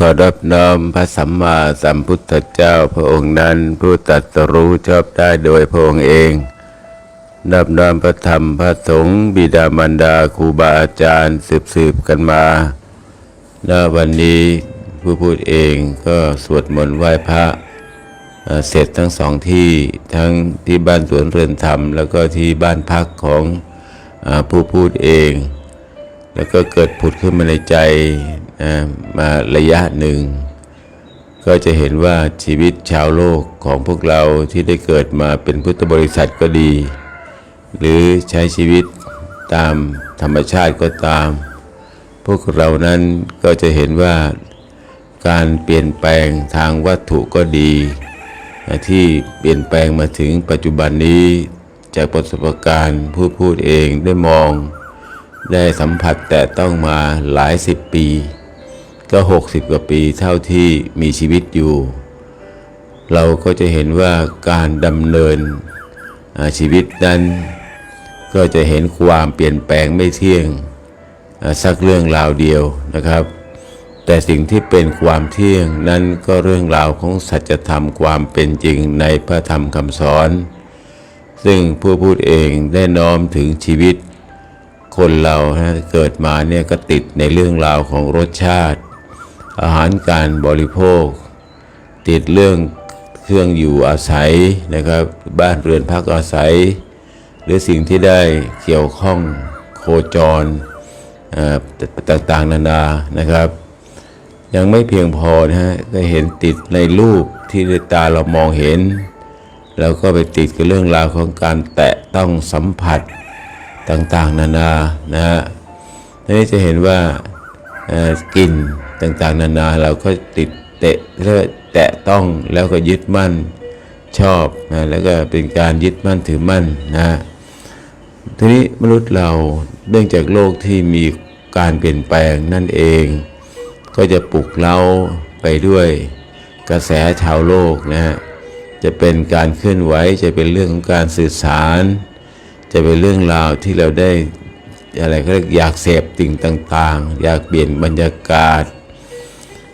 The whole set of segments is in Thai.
ขอรับน้อมพระสัมมาสัมพุทธเจ้าพระองค์นั้นผู้ตรัสรู้ชอบได้โดยพระองค์เองนับน้อมพระธรรมพระสงฆ์บิดามารดาครูบาอาจารย์สืบสืบๆกันมาณวันนี้ผู้พูดเองก็สวดมนต์ไหว้พระเเสร็จทั้งสองที่ทั้งที่บ้านสวนเรือนธรรม แล้วก็ที่บ้านพักของอผู้พูดเอง แล้วก็เกิดผุดขึ้นมาในใจนะมาระยะหนึ่ง ก็จะเห็นว่าชีวิตชาวโลกของพวกเราที่ได้เกิดมาเป็นพุทธบริษัทก็ดี หรือใช้ชีวิตตามธรรมชาติก็ตาม พวกเรานั้นก็จะเห็นว่าการเปลี่ยนแปลงทางวัตถุก็ดี ที่เปลี่ยนแปลงมาถึงปัจจุบันนี้จากประสบการณ์ผู้พูดเองได้มอง ได้สัมผัสแต่ต้องมาหลายสิบปี ก็หกสิบกว่าปีเท่าที่มีชีวิตอยู่ เราก็จะเห็นว่าการดำเนินชีวิตนั้น ก็จะเห็นความเปลี่ยนแปลงไม่เที่ยงสักเรื่องราวเดียวนะครับ แต่สิ่งที่เป็นความเที่ยงนั้นก็เรื่องราวของสัจธรรมความเป็นจริงในพระธรรมคำสอน ซึ่งผู้พูดเองได้น้อมถึงชีวิต คนเราฮะเกิดมาเนี่ยก็ติดในเรื่องราวของรสชาติ อาหารการบริโภค ติดเรื่องเครื่องอยู่อาศัยนะครับ บ้านเรือนพักอาศัย หรือสิ่งที่ได้เกี่ยวข้องโคจรต่างๆนานานะครับ ยังไม่เพียงพอนะฮะก็เห็นติดในรูปที่ตาเรามองเห็น แล้วก็ไปติดกับเรื่องราวของการแตะต้องสัมผัส ต่างๆ นานานะฮะทีนี้จะเห็นว่ากลิ่นต่างๆ นานาเราก็ติดเตะเรียกว่าแตะต้องแล้วก็ยึดมั่นชอบนะแล้วก็เป็นการยึดมั่นถือมั่นนะฮะทีนี้มนุษย์เราเนื่องจากโลกที่มีการเปลี่ยนแปลงนั่นเอง ก็จะปลุกเร้าไปด้วยกระแสชาวโลกนะฮะจะเป็นการเคลื่อนไหวจะเป็นเรื่องของการสื่อสาร จะเป็นเรื่องราวที่เราได้อะไรเขาเรียกอยากเสพสิ่งต่างๆ อยากเปลี่ยนบรรยากาศ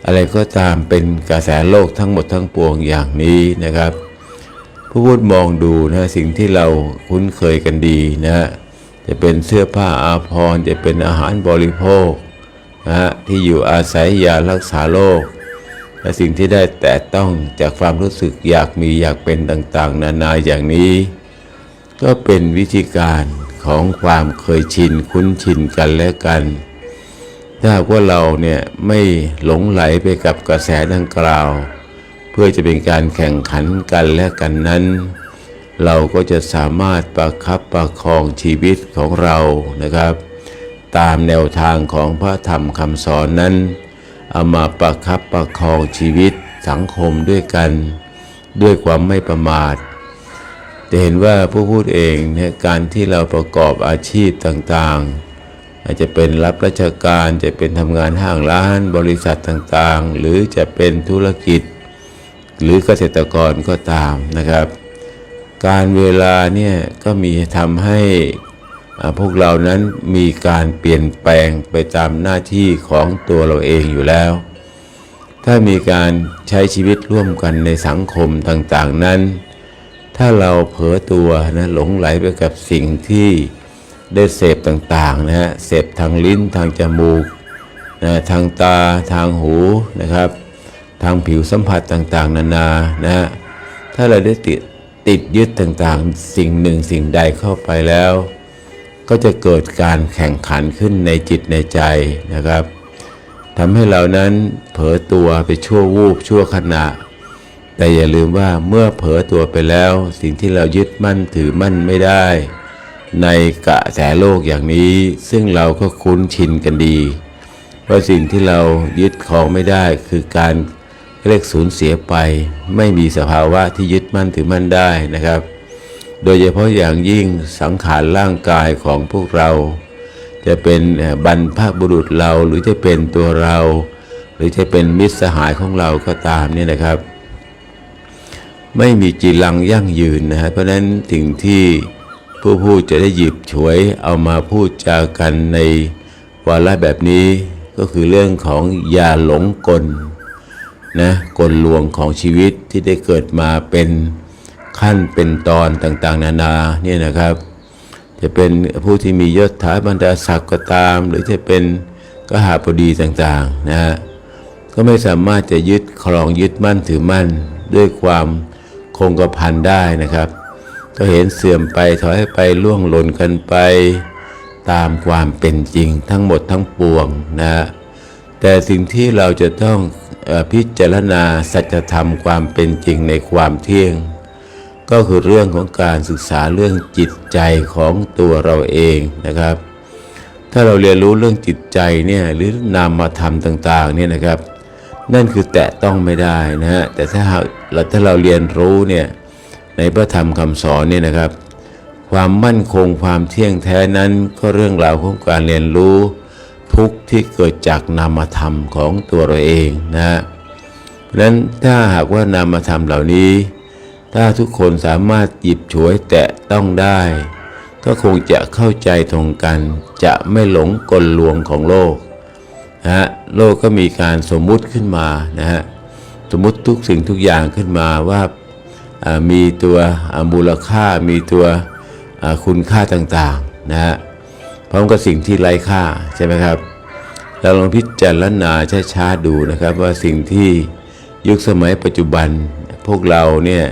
อะไรก็ตามเป็นกระแสโลกทั้งหมดทั้งปวงอย่างนี้นะครับ ผู้พูดมองดูนะสิ่งที่เราคุ้นเคยกันดีนะฮะจะเป็นเสื้อผ้าอาภรณ์จะเป็นอาหารบริโภคนะฮะที่อยู่อาศัยยารักษาโรคและสิ่งที่ได้แต่ต้องจากความรู้สึกอยากมีอยากเป็นต่างๆ นานาอย่างนี้ ก็เป็นวิธีการของความเคยชินคุ้นชินกันและกัน ถ้าว่าเราเนี่ยไม่หลงไหลไปกับกระแสดังกล่าว เพื่อจะเป็นการแข่งขันกันและกันนั้น เราก็จะสามารถประคับประคองชีวิตของเรานะครับ ตามแนวทางของพระธรรมคำสอนนั้นเอามาประคับประคองชีวิตสังคมด้วยกัน ด้วยความไม่ประมาท จะเห็นว่าผู้พูดเองเนี่ยการที่เราประกอบอาชีพต่างๆ อาจจะเป็นรับราชการจะเป็นทำงานห้างร้านบริษัทต่างๆ หรือจะเป็นธุรกิจ หรือเกษตรกรก็ตามนะครับ การเวลาเนี่ยก็มีทำให้พวกเรานั้นมีการเปลี่ยนแปลงไปตามหน้าที่ของตัวเราเองอยู่แล้ว ถ้ามีการใช้ชีวิตร่วมกันในสังคมต่างๆนั้น ถ้าเราเผลอตัวนะหลงไหลไปกับสิ่งที่ได้เสพต่างๆนะฮะเสพทางลิ้นทางจมูกนะทางตาทางหูนะครับ ทางผิวสัมผัสต่างๆ นานานะฮะถ้าเราได้ติดติดยึดต่างๆ สิ่งหนึ่งสิ่งใดเข้าไปแล้ว ก็จะเกิดการแข่งขันขึ้นในจิตในใจนะครับทำให้เรานั้นเผลอตัวไปชั่ววูบชั่วขณะ แต่อย่าลืมว่าเมื่อเผลอตัวไปแล้ว สิ่งที่เรายึดมั่นถือมั่นไม่ได้ ในกระแสโลกอย่างนี้ ซึ่งเราก็คุ้นชินกันดีว่าสิ่งที่เรายึดครองไม่ได้คือการเรียกสูญเสียไป ไม่มีสภาวะที่ยึดมั่นถือมั่นได้นะครับ โดยเฉพาะอย่างยิ่งสังขารร่างกายของพวกเรา จะเป็นบรรพบุรุษเราหรือจะเป็นตัวเรา หรือจะเป็นมิตรสหายของเราก็ตามเนี่ยนะครับ ไม่มีจีรังยั่งยืนนะฮะเพราะฉะนั้นสิ่งที่ผู้พูดจะได้หยิบฉวยเอามาพูดจากันในวาระแบบนี้ก็คือเรื่องของยาหลงกลนะกลลวงของชีวิตที่ได้เกิดมาเป็นขั้นเป็นตอนต่างๆ นานาเนี่ยนะครับ จะเป็นผู้ที่มียศถาบรรดาศักดิ์ก็ตาม หรือจะเป็นกหาบดีต่างๆนะฮะก็ไม่สามารถจะยึดครองยึดมั่นถือมั่นด้วยความ คงกระพันได้นะครับ ก็เห็นเสื่อมไปถอยไปล่วงหล่นกันไป ตามความเป็นจริงทั้งหมดทั้งปวงนะฮะแต่สิ่งที่เราจะต้องอพิจารณาสัจธรรมความเป็นจริงในความเที่ยง ก็คือเรื่องของการศึกษาเรื่องจิตใจของตัวเราเองนะครับ ถ้าเราเรียนรู้เรื่องจิตใจเนี่ยหรือนามธรรมต่างๆเนี่ยนะครับ นั่นคือแตะต้องไม่ได้นะฮะแต่ถ้าเราถ้าเราเรียนรู้เนี่ยในพระธรรมคำสอนเนี่ยนะครับ ความมั่นคงความเที่ยงแท้นั้นก็เรื่องราวของการเรียนรู้ทุกที่เกิดจากนามธรรมของตัวเราเองนะฮะเพราะฉะนั้นถ้าหากว่านามธรรมเหล่านี้ ถ้าทุกคนสามารถหยิบฉวยแตะต้องได้ ก็คงจะเข้าใจตรงกัน จะไม่หลงกลลวงของโลกนะฮะ โลกก็มีการสมมุติขึ้นมานะฮะสมมุติทุกสิ่งทุกอย่างขึ้นมาว่ามีตัวมูลค่ามีตัวคุณค่าต่างๆนะฮะพร้อมกับสิ่งที่ไร้ค่าใช่ไหมครับเราลองพิจารณาช้าๆดูนะครับว่าสิ่งที่ยุคสมัยปัจจุบันพวกเราเนี่ย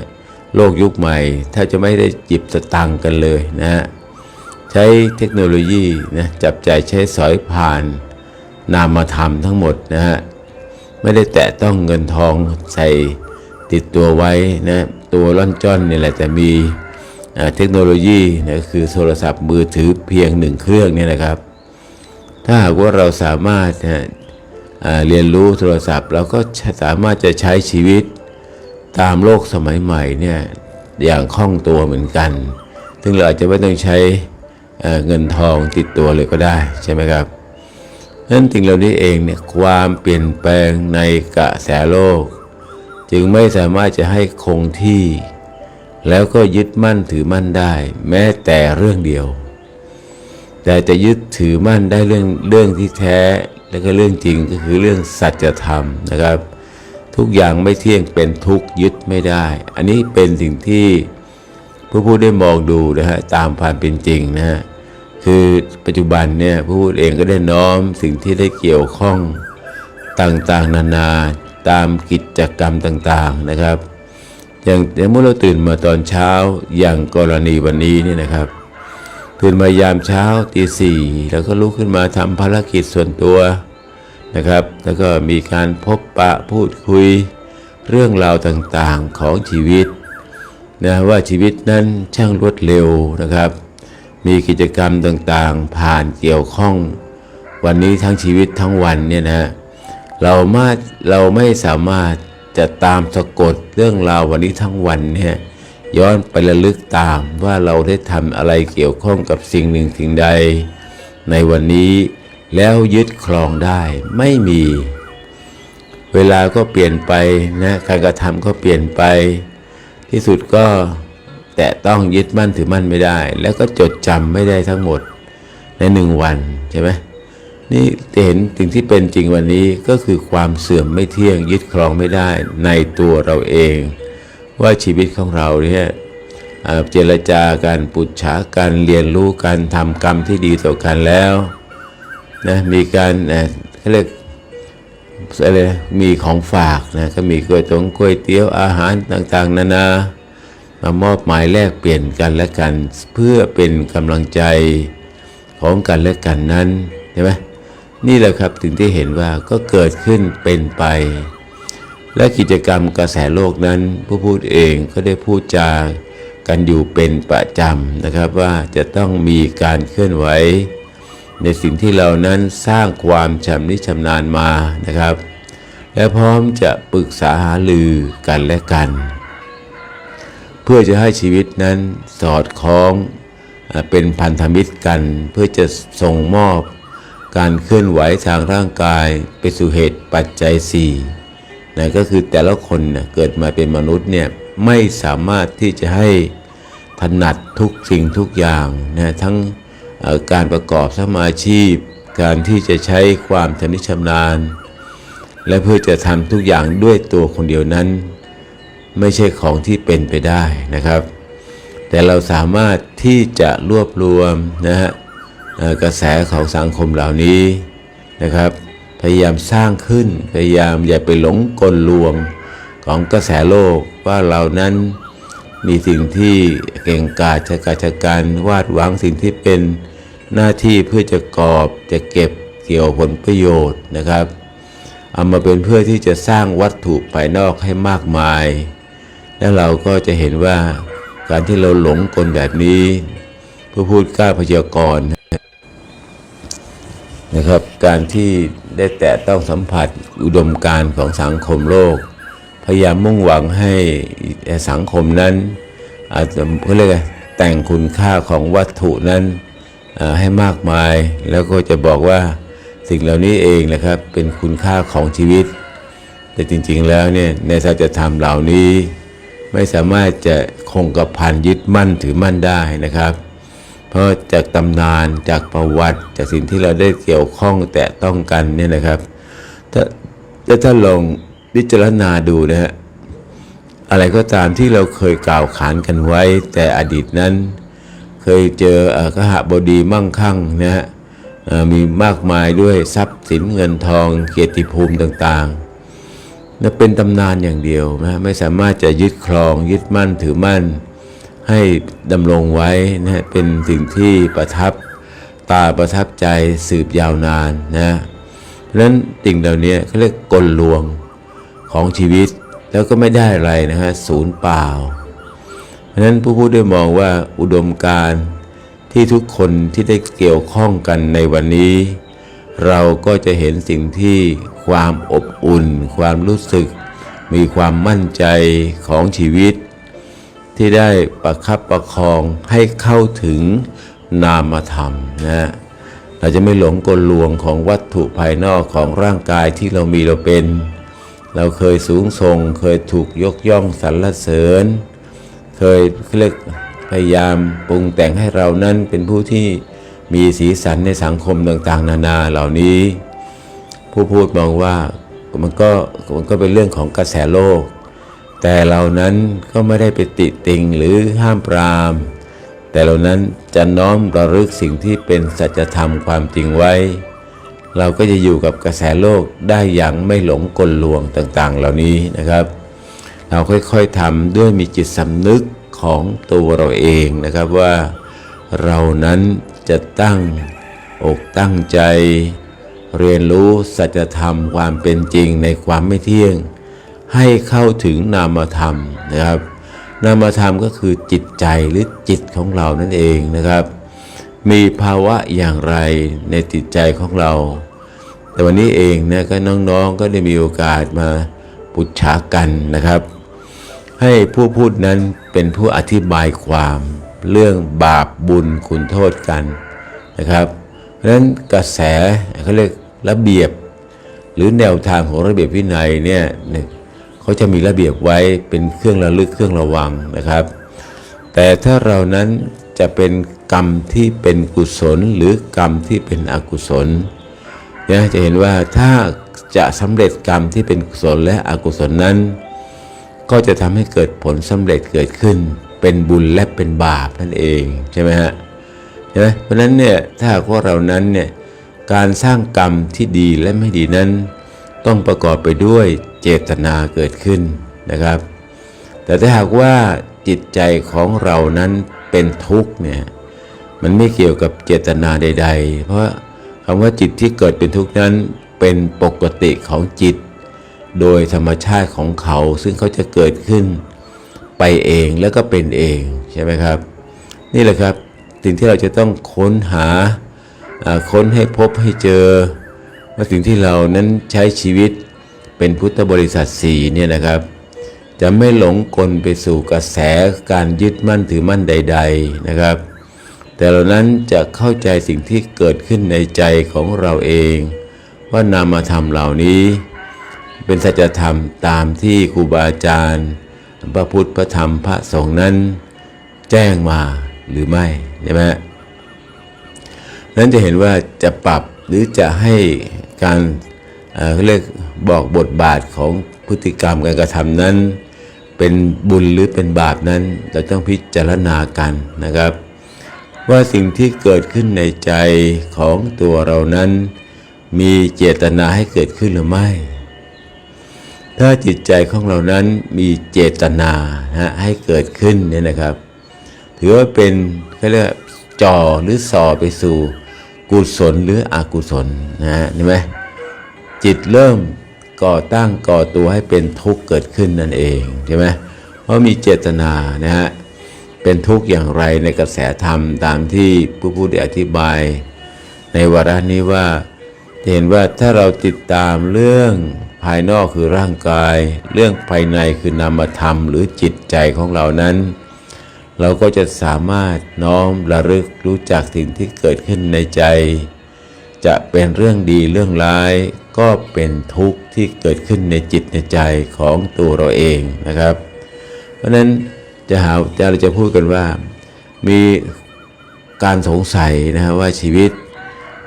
โลกยุคใหม่ถ้าจะไม่ได้จิบสตังกันเลยนะฮะใช้เทคโนโลยีนะจับใจใช้สอยผ่าน นามธรรมทั้งหมดนะฮะไม่ได้แตะต้องเงินทองใส่ติดตัวไว้นะตัวร่อนจ้อนนี่แหละแต่มีเทคโนโลยีนะคือโทรศัพท์มือถือเพียงหนึ่งเครื่องเนี่ยนะครับ ถ้าหากว่าเราสามารถนะเรียนรู้โทรศัพท์เราก็สามารถจะใช้ชีวิตตามโลกสมัยใหม่เนี่ยอย่างคล่องตัวเหมือนกัน ซึ่งเราอาจจะไม่ต้องใช้เเงินทองติดตัวเลยก็ได้ใช่ไหมครับ นั้นสิ่งเหล่านี้เองเนี่ยความเปลี่ยนแปลงในกระแสโลก จึงไม่สามารถจะให้คงที่ แล้วก็ยึดมั่นถือมั่นได้ แม้แต่เรื่องเดียว แต่จะยึดถือมั่นได้เรื่องเรื่องที่แท้ และก็เรื่องจริงก็คือเรื่องสัจธรรมนะครับ ทุกอย่างไม่เที่ยงเป็นทุกยึดไม่ได้ อันนี้เป็นสิ่งที่ผู้พูดได้มองดูนะฮะตามความเป็นจริงนะฮะ คือปัจจุบันเนี่ยผู้พูดเองก็ได้น้อมสิ่งที่ได้เกี่ยวข้องต่างๆ นานาตามกิจกรรมต่างๆนะครับ อย่างเมื่อเราตื่นมาตอนเช้าอย่างกรณีวันนี้เนี่ยนะครับ ตื่นมายามเช้าตีสี่แล้วก็ลุกขึ้นมาทำภารกิจส่วนตัวนะครับ แล้วก็มีการพบปะพูดคุยเรื่องราวต่างๆของชีวิตนะว่าชีวิตนั้นช่างรวดเร็วนะครับ มีกิจกรรมต่างๆ ผ่านเกี่ยวข้อง วันนี้ทั้งชีวิตทั้งวันเนี่ยนะเรามาเราไม่สามารถจะตามสะกดเรื่องราววันนี้ทั้งวันเนี่ยย้อนไประลึกตามว่าเราได้ทำอะไรเกี่ยวข้องกับสิ่งหนึ่งสิ่งใด ในวันนี้แล้วยึดครองได้ไม่มี เวลาก็เปลี่ยนไปนะการกระทำก็เปลี่ยนไป ที่สุดก็ แต่ต้องยึดมั่นถือมั่นไม่ได้ แล้วก็จดจำไม่ได้ทั้งหมดในหนึ่งวันใช่ไหมนี่เห็นสิ่งที่เป็นจริงวันนี้ก็คือความเสื่อมไม่เที่ยงยึดครองไม่ได้ในตัวเราเอง ว่าชีวิตของเราเนี่ยเจรจาการปุจฉาการเรียนรู้การทำกรรมที่ดีต่อกันแล้วนะมีการเอ่อเขาเรียกอะไรมีของฝากนะก็มีก๋วยตงก๋วยเตี๋ยวอาหารต่างๆ นานา มามอบหมายแลกเปลี่ยนกันและกัน เพื่อเป็นกำลังใจของกันและกันนั้นใช่ไหมนี่แหละครับถึงที่เห็นว่าก็เกิดขึ้นเป็นไป และกิจกรรมกระแสโลกนั้น ผู้พูดเองก็ได้พูดจากันอยู่เป็นประจำนะครับว่าจะต้องมีการเคลื่อนไหว ในสิ่งที่เรานั้นสร้างความชำนิชำนาญมานะครับ และพร้อมจะปรึกษาหารือกันและกัน พื่อจะให้ชีวิตนั้นสอดคล้องเป็นพันธมิตรกัน เพื่อจะส่งมอบการเคลื่อนไหวทางร่างกายไปสู่เหตุปัจจัย4นะก็คือแต่ละคนเนี่ยเกิดมาเป็นมนุษย์เนี่ยไม่สามารถที่จะให้ถนัดทุกสิ่งทุกอย่างนะทั้งการประกอบสมาชีพ การที่จะใช้ความชำนิชำนาญ และเพื่อจะทำทุกอย่างด้วยตัวคนเดียวนั้น ไม่ใช่ของที่เป็นไปได้นะครับ แต่เราสามารถที่จะรวบรวมนะฮะกระแสของสังคมเหล่านี้นะครับ พยายามสร้างขึ้นพยายามอย่าไปหลงกลลวงของกระแสโลกว่าเรานั้นมีสิ่งที่เก่งกาจชะกาจกันวาดหวังสิ่งที่เป็นหน้าที่เพื่อจะกอบจะเก็บเกี่ยวผลประโยชน์นะครับ เอามาเป็นเพื่อที่จะสร้างวัตถุภายนอกให้มากมาย แล้วเราก็จะเห็นว่าการที่เราหลงกลแบบนี้ผู้พูดกล้าพยากรณ์นะครับ การที่ได้แตะต้องสัมผัสอุดมการณ์ของสังคมโลก พยายามมุ่งหวังให้สังคมนั้น อาจจะเขาเรียกอะไรแต่งคุณค่าของวัตถุนั้นให้มากมาย แล้วก็จะบอกว่าสิ่งเหล่านี้เองนะครับเป็นคุณค่าของชีวิต แต่จริงๆแล้วเนี่ยในสัจธรรมเหล่านี้ ไม่สามารถจะคงกระพันยึดมั่นถือมั่นได้นะครับ เพราะจากตำนานจากประวัติจากสิ่งที่เราได้เกี่ยวข้องแตะต้องกันเนี่ยนะครับถ้าถ้าท่านลองพิจารณาดูนะฮะอะไรก็ตามที่เราเคยกล่าวขานกันไว้ แต่อดีตนั้น เคยเจอเอ่อกหบดีมั่งคั่งนะฮะมีมากมายด้วยทรัพย์สินเงินทองเกียรติภูมิต่างๆ นั่นเป็นตำนานอย่างเดียวนะไม่สามารถจะยึดครองยึดมั่นถือมั่น ให้ดำรงไว้นะเป็นสิ่งที่ประทับตาประทับใจสืบยาวนานนะเพราะฉะนั้นสิ่งเหล่านี้เขาเรียกกลลวงของชีวิตแล้วก็ไม่ได้อะไรนะฮะศูนย์เปล่า เพราะฉะนั้นผู้พูดได้มองว่าอุดมการที่ทุกคนที่ได้เกี่ยวข้องกันในวันนี้ เราก็จะเห็นสิ่งที่ ความอบอุ่น ความรู้สึก มีความมั่นใจของชีวิต ที่ได้ประคับประคองให้เข้าถึงนามธรรมนะเราจะไม่หลงกลลวงของวัตถุภายนอกของร่างกายที่เรามีเราเป็น เราเคยสูงส่ง เคยถูกยกย่องสรรเสริญ เคยเรียกพยายามปรุงแต่งให้เรานั้นเป็นผู้ที่มีสีสันในสังคมต่างๆ นานาเหล่านี้ ผู้พูดมองว่ามันก็มันก็เป็นเรื่องของกระแสโลก แต่เรานั้นก็ไม่ได้ไปติติงหรือห้ามปราม แต่เรานั้นจะน้อมระลึกสิ่งที่เป็นสัจธรรมความจริงไว้ เราก็จะอยู่กับกระแสโลกได้อย่างไม่หลงกลลวงต่างๆ เหล่านี้นะครับ เราค่อยๆทำด้วยมีจิตสำนึกของตัวเราเองนะครับว่าเรานั้นจะตั้งอกตั้งใจ เรียนรู้สัจธรรมความเป็นจริงในความไม่เที่ยง ให้เข้าถึงนามธรรมนะครับ นามธรรมก็คือจิตใจหรือจิตของเรานั่นเองนะครับ มีภาวะอย่างไรในจิตใจของเรา แต่วันนี้เองนะก็น้องๆก็ได้มีโอกาสมาปุจฉากันนะครับ ให้ผู้พูดนั้นเป็นผู้อธิบายความเรื่องบาปบุญคุณโทษกันนะครับเพราะฉะนั้นกระแสเขาเรียก ระเบียบ หรือแนวทางของระเบียบวินัยเนี่ยเขาจะมีระเบียบไว้เป็นเครื่องระลึกเครื่องระวังนะครับ แต่ถ้าเรานั้นจะเป็นกรรมที่เป็นกุศลหรือกรรมที่เป็นอกุศลเนี่ยจะเห็นว่าถ้าจะสำเร็จกรรมที่เป็นกุศลและอกุศลนั้น ก็จะทำให้เกิดผลสำเร็จเกิดขึ้น เป็นบุญและเป็นบาปนั่นเองใช่ไหมฮะใช่ไหมเพราะนั้นเนี่ยถ้าหากเรานั้นเนี่ย การสร้างกรรมที่ดีและไม่ดีนั้น ต้องประกอบไปด้วยเจตนาเกิดขึ้นนะครับ แต่ถ้าหากว่าจิตใจของเรานั้นเป็นทุกข์เนี่ยมันไม่เกี่ยวกับเจตนาใด ๆ เพราะคำว่าจิตที่เกิดเป็นทุกข์นั้นเป็นปกติของจิต โดยธรรมชาติของเขาซึ่งเขาจะเกิดขึ้นไปเองแล้วก็เป็นเองใช่ไหมครับ นี่แหละครับสิ่งที่เราจะต้องค้นหาอ่า ค้นให้พบให้เจอว่าสิ่งที่เรานั้นใช้ชีวิตเป็นพุทธบริษัทสี่เนี่ยนะครับ จะไม่หลงกลไปสู่กระแสการยึดมั่นถือมั่นใด ๆนะครับ แต่เรานั้นจะเข้าใจสิ่งที่เกิดขึ้นในใจของเราเอง ว่านามธรรมเหล่านี้ เป็นสัจธรรมตามที่ครูบาอาจารย์ พระพุทธพระธรรมพระสงฆ์นั้น แจ้งมาหรือไม่ใช่ไหม นั้นจะเห็นว่าจะปรับหรือจะให้การเขาเรียกบอกบทบาทของพฤติกรรมการกระทำนั้น เป็นบุญหรือเป็นบาปนั้น เราต้องพิจารณากันนะครับ ว่าสิ่งที่เกิดขึ้นในใจของตัวเรานั้น มีเจตนาให้เกิดขึ้นหรือไม่ ถ้าจิตใจของเรานั้นมีเจตนานะให้เกิดขึ้นเนี่ยนะครับ ถือว่าเป็นเขาเรียกจ่อหรือส่อไปสู่ กุศลหรืออกุศลนะฮะเห็นไหมจิตเริ่มก่อตั้งก่อตัวให้เป็นทุกข์เกิดขึ้นนั่นเองใช่ไหมเพราะมีเจตนานะฮะเป็นทุกข์อย่างไรในกระแสธรรมตามที่ผู้พูดอธิบาย ในวาระนี้ว่าเห็นว่าถ้าเราติดตามเรื่องภายนอกคือร่างกาย เรื่องภายในคือนามธรรมหรือจิตใจของเรานั้น เราก็จะสามารถน้อมระลึกรู้จักสิ่งที่เกิดขึ้นในใจ จะเป็นเรื่องดีเรื่องร้าย ก็เป็นทุกข์ที่เกิดขึ้นในจิตในใจของตัวเราเองนะครับ เพราะฉะนั้นจะหาจะเราจะพูดกันว่า มีการสงสัยนะฮะว่าชีวิต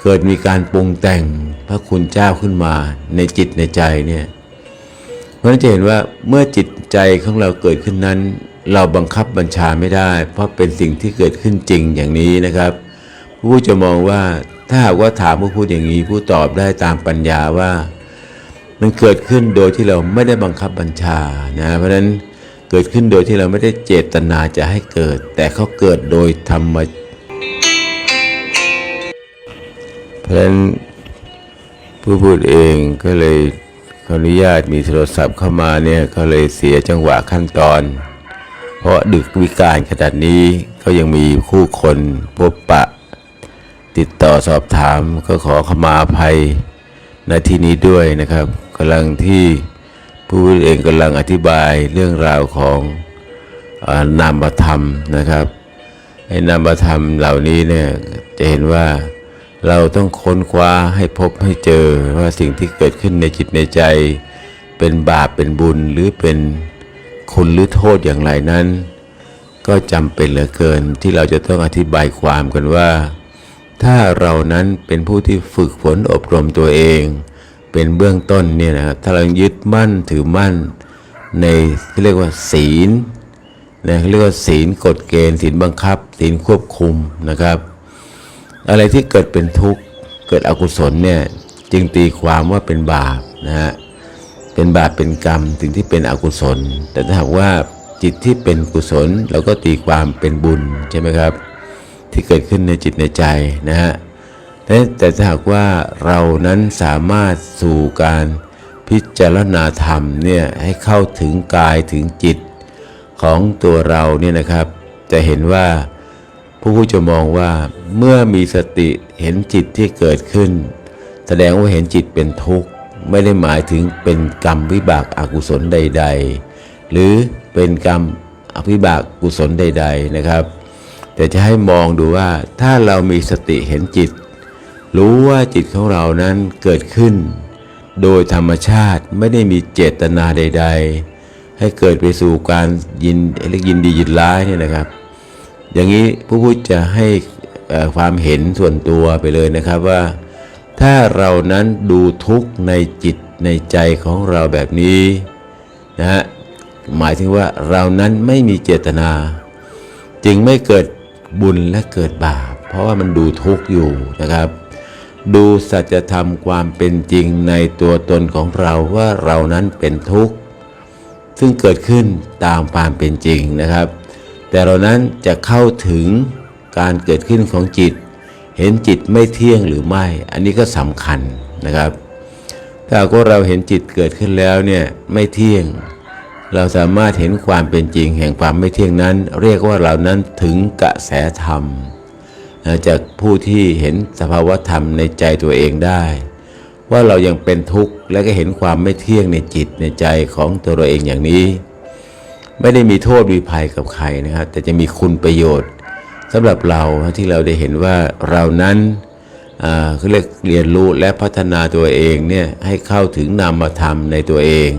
เกิดมีการปรุงแต่งพระคุณเจ้าขึ้นมาในจิตในใจเนี่ยเพราะฉะนั้นจะเห็นว่าเมื่อจิตใจของเราเกิดขึ้นนั้น เราบังคับบัญชาไม่ได้ เพราะเป็นสิ่งที่เกิดขึ้นจริงอย่างนี้นะครับ ผู้จะมองว่าถ้าหากว่าถามผู้พูดอย่างนี้ ผู้ตอบได้ตามปัญญาว่า มันเกิดขึ้นโดยที่เราไม่ได้บังคับบัญชานะเพราะฉะนั้นเกิดขึ้นโดยที่เราไม่ได้เจตนาจะให้เกิด แต่เขาเกิดโดยธรรมเพราะฉะนั้นผู้พูดเองก็เลยขออนุญาตมีโทรศัพท์เข้ามาเนี่ยก็เลยเสียจังหวะขั้นตอน เพราะดึกวิการขนาดนี้ก็ยังมีคู่คนพบปะ ติดต่อสอบถามก็ขอขมาอภัยในที่นี้ด้วยนะครับกำลังที่ผู้เองกำลังอธิบายเรื่องราวของอนามธรรมนะครับไอ้นามธรรมเหล่านี้เนี่ยจะเห็นว่าเราต้องค้นคว้าให้พบให้เจอว่าสิ่งที่เกิดขึ้นในจิตในใจ เป็นบาปเป็นบุญหรือเป็น คุณหรือโทษอย่างไรนั้น ก็จำเป็นเหลือเกินที่เราจะต้องอธิบายความกันว่า ถ้าเรานั้นเป็นผู้ที่ฝึกฝนอบรมตัวเอง เป็นเบื้องต้นเนี่ยนะครับถ้าเรายึดมั่นถือมั่น ในที่เรียกว่า ศีลนะเรียกว่าศีลกฎเกณฑ์ศีลบังคับ ศีลควบคุมนะครับ อะไรที่เกิดเป็นทุกข์เกิดอกุศลเนี่ยจึงตีความว่าเป็นบาปนะฮะ เป็นบาปเป็นกรรมสิ่งที่เป็นอกุศล แต่ถ้าหากว่าจิตที่เป็นกุศลเราก็ตีความเป็นบุญใช่ไหมครับ ที่เกิดขึ้นในจิตในใจนะฮะแต่แต่ถ้าหากว่าเรานั้นสามารถสู่การพิจารณาธรรมเนี่ยให้เข้าถึงกายถึงจิตของตัวเราเนี่ยนะครับ จะเห็นว่าผู้ผู้จะมองว่าเมื่อมีสติเห็นจิตที่เกิดขึ้น แสดงว่าเห็นจิตเป็นทุกข์ ไม่ได้หมายถึงเป็นกรรมวิบากอากุศลใด ๆ หรือเป็นกรรมอภิบากกุศลใด ๆนะครับ แต่จะให้มองดูว่าถ้าเรามีสติเห็นจิต รู้ว่าจิตของเรานั้นเกิดขึ้น โดยธรรมชาติไม่ได้มีเจตนาใด ๆ ให้เกิดไปสู่การยินเรียกยินดียินร้ายเนี่ยนะครับ อย่างนี้ผู้พูดจะให้ความเห็นส่วนตัวไปเลยนะครับว่า ถ้าเรานั้นดูทุกข์ในจิตในใจของเราแบบนี้นะฮะหมายถึงว่าเรานั้นไม่มีเจตนา จึงไม่เกิดบุญและเกิดบาป เพราะว่ามันดูทุกข์อยู่นะครับ ดูสัจธรรมความเป็นจริงในตัวตนของเราว่าเรานั้นเป็นทุกข์ซึ่งเกิดขึ้นตามความเป็นจริงนะครับ แต่เรานั้นจะเข้าถึงการเกิดขึ้นของจิต เห็นจิตไม่เที่ยงหรือไม่ อันนี้ก็สำคัญนะครับ ถ้ากว่าเราเห็นจิตเกิดขึ้นแล้วเนี่ยไม่เที่ยง เราสามารถเห็นความเป็นจริงแห่งความไม่เที่ยงนั้น เรียกว่าเรานั้นถึงกระแสธรรมจากผู้ที่เห็นสภาวธรรมในใจตัวเองได้ ว่าเรายังเป็นทุกข์และก็เห็นความไม่เที่ยงในจิตในใจของตัวเราเองอย่างนี้ ไม่ได้มีโทษมีภัยกับใครนะครับ แต่จะมีคุณประโยชน์ สำหรับเราที่เราได้เห็นว่าเรานั้นเขาเรียกเรียนรู้และพัฒนาตัวเองเนี่ยให้เข้าถึงนามธรรมในตัวเอง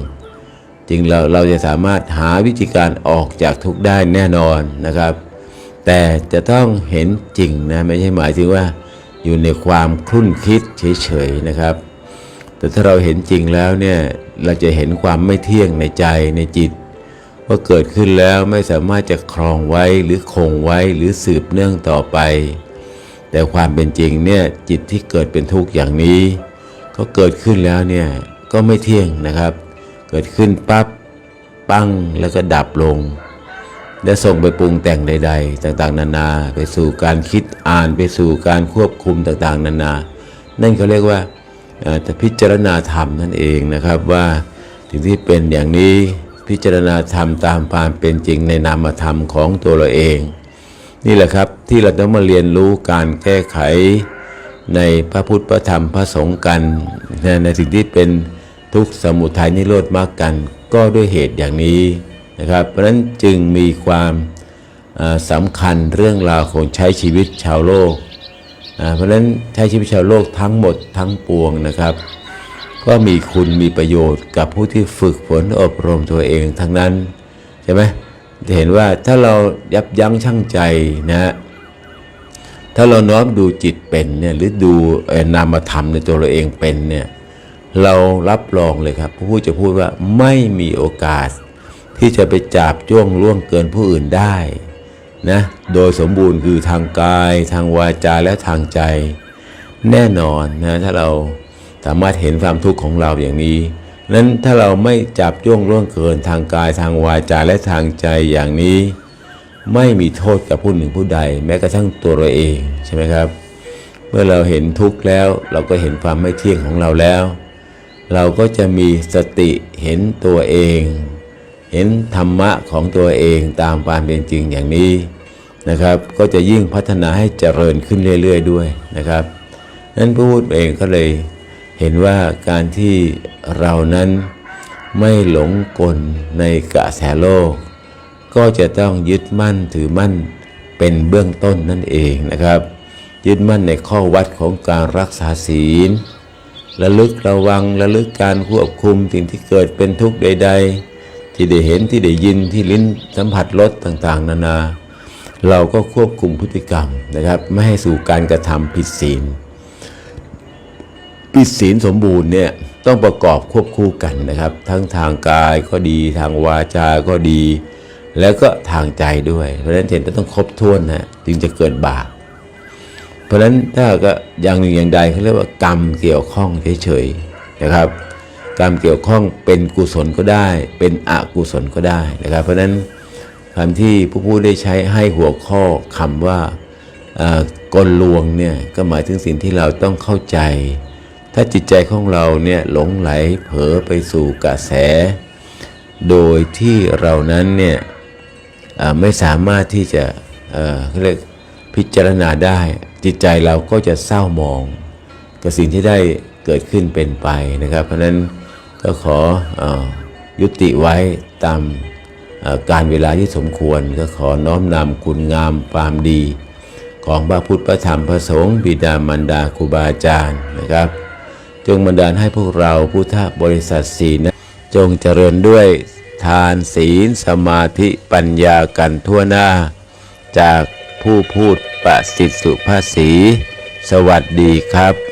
จึงเราเราจะสามารถหาวิธีการออกจากทุกได้แน่นอนนะครับ แต่จะต้องเห็นจริงนะไม่ใช่หมายถึงว่าอยู่ในความคลุ่นคิดเฉยๆนะครับ แต่ถ้าเราเห็นจริงแล้วเนี่ยเราจะเห็นความไม่เที่ยงในใจในจิต ว่าเกิดขึ้นแล้วไม่สามารถจะครองไว้หรือคงไว้หรือสืบเนื่องต่อไป แต่ความเป็นจริงเนี่ยจิตที่เกิดเป็นทุกข์อย่างนี้ ก็เกิดขึ้นแล้วเนี่ยก็ไม่เที่ยงนะครับ เกิดขึ้นปั๊บปั้งแล้วก็ดับลง และส่งไปปรุงแต่งใด ๆ ต่างๆ นานา ไปสู่การคิดอ่านไปสู่การควบคุมต่างๆ นานา นั่นเขาเรียกว่าเอ่อจะพิจารณาธรรมนั่นเองนะครับว่าสิ่งที่เป็นอย่างนี้ พิจารณาธรรมตามความเป็นจริงในนามธรรมของตัวเราเอง นี่แหละครับที่เราต้องมาเรียนรู้การแก้ไขในพระพุทธพระธรรมพระสงฆ์กัน ในสิ่งที่เป็นทุกสมุทัยนิโรธมากกัน ก็ด้วยเหตุอย่างนี้นะครับเพราะนั้นจึงมีความสำคัญเรื่องราวของใช้ชีวิตชาวโลก เพราะนั้นใช้ชีวิตชาวโลกทั้งหมดทั้งปวงนะครับ ก็มีคุณมีประโยชน์กับผู้ที่ฝึกฝนอบรมตัวเองทั้งนั้นใช่ไหมจะเห็นว่าถ้าเรายับยั้งชั่งใจนะ ถ้าเราน้อมดูจิตเป็นเนี่ยหรือดูนามธรรมในตัวเราเองเป็นเนี่ยเรารับรองเลยครับ ผู้จะพูดว่าไม่มีโอกาส ที่จะไปจับจ้วงล่วงเกินผู้อื่นได้นะโดยสมบูรณ์คือทางกาย ทางวาจาและทางใจ แน่นอนนะถ้าเรา สามารถเห็นความทุกข์ของเราอย่างนี้ นั้นถ้าเราไม่จับจ้วงล่วงเกินทางกายทางวาจาและทางใจอย่างนี้ ไม่มีโทษกับผู้หนึ่งผู้ใด แม้กระทั่งตัวเราเองใช่ไหมครับ เมื่อเราเห็นทุกข์แล้ว เราก็เห็นความไม่เที่ยงของเราแล้ว เราก็จะมีสติเห็นตัวเอง เห็นธรรมะของตัวเองตามความเป็นจริงอย่างนี้นะครับ ก็จะยิ่งพัฒนาให้เจริญขึ้นเรื่อย ๆ ด้วยนะครับนั้นพูดเองก็เลย เห็นว่าการที่เรานั้นไม่หลงกลในกระแสโลก ก็จะต้องยึดมั่นถือมั่นเป็นเบื้องต้นนั่นเองนะครับ ยึดมั่นในข้อวัดของการรักษาศีลระลึกระวังระลึกการควบคุมสิ่งที่เกิดเป็นทุกข์ใด ๆ ที่ได้เห็นที่ได้ยินที่ลิ้นสัมผัสรสต่างๆ นานา เราก็ควบคุมพฤติกรรมนะครับ ไม่ให้สู่การกระทำผิดศีล ผิดศีลสมบูรณ์เนี่ยต้องประกอบควบคู่กันนะครับ ทั้งทางกายก็ดี ทางวาจาก็ดี แล้วก็ทางใจด้วย เพราะฉะนั้นเห็นต้องครบถ้วนนะจึงจะเกิดบาปเพราะฉะนั้นถ้าก็อย่างหนึ่งอย่างใดเขาเรียกว่ากรรมเกี่ยวข้องเฉยๆนะครับ กรรมเกี่ยวข้องเป็นกุศลก็ได้ เป็นอกุศลก็ได้นะครับ เพราะฉะนั้นคำที่ผู้พูดได้ใช้ให้หัวข้อคำว่าอ่ากลลวงเนี่ยก็หมายถึงสิ่งที่เราต้องเข้าใจ ถ้าจิตใจของเราเนี่ยหลงไหลเผลอไปสู่กระแส โดยที่เรานั้นเนี่ยไม่สามารถที่จะเรียกพิจารณาได้ จิตใจเราก็จะเศร้ามองกับสิ่งที่ได้เกิดขึ้นเป็นไปนะครับ เพราะนั้นก็ขออยุติไว้ตามการเวลาที่สมควรก็ขอน้อมนำคุณงามความดี ของพระพุทธพระธรรมพระสงฆ์บิดามารดาครูบาอาจารย์นะครับ จงบันดาลให้พวกเราพุทธบริษัทศีลนะจงเจริญด้วยทานศีลสมาธิปัญญากันทั่วหน้า จากผู้พูดประสิทธิสุภาษี สวัสดีครับ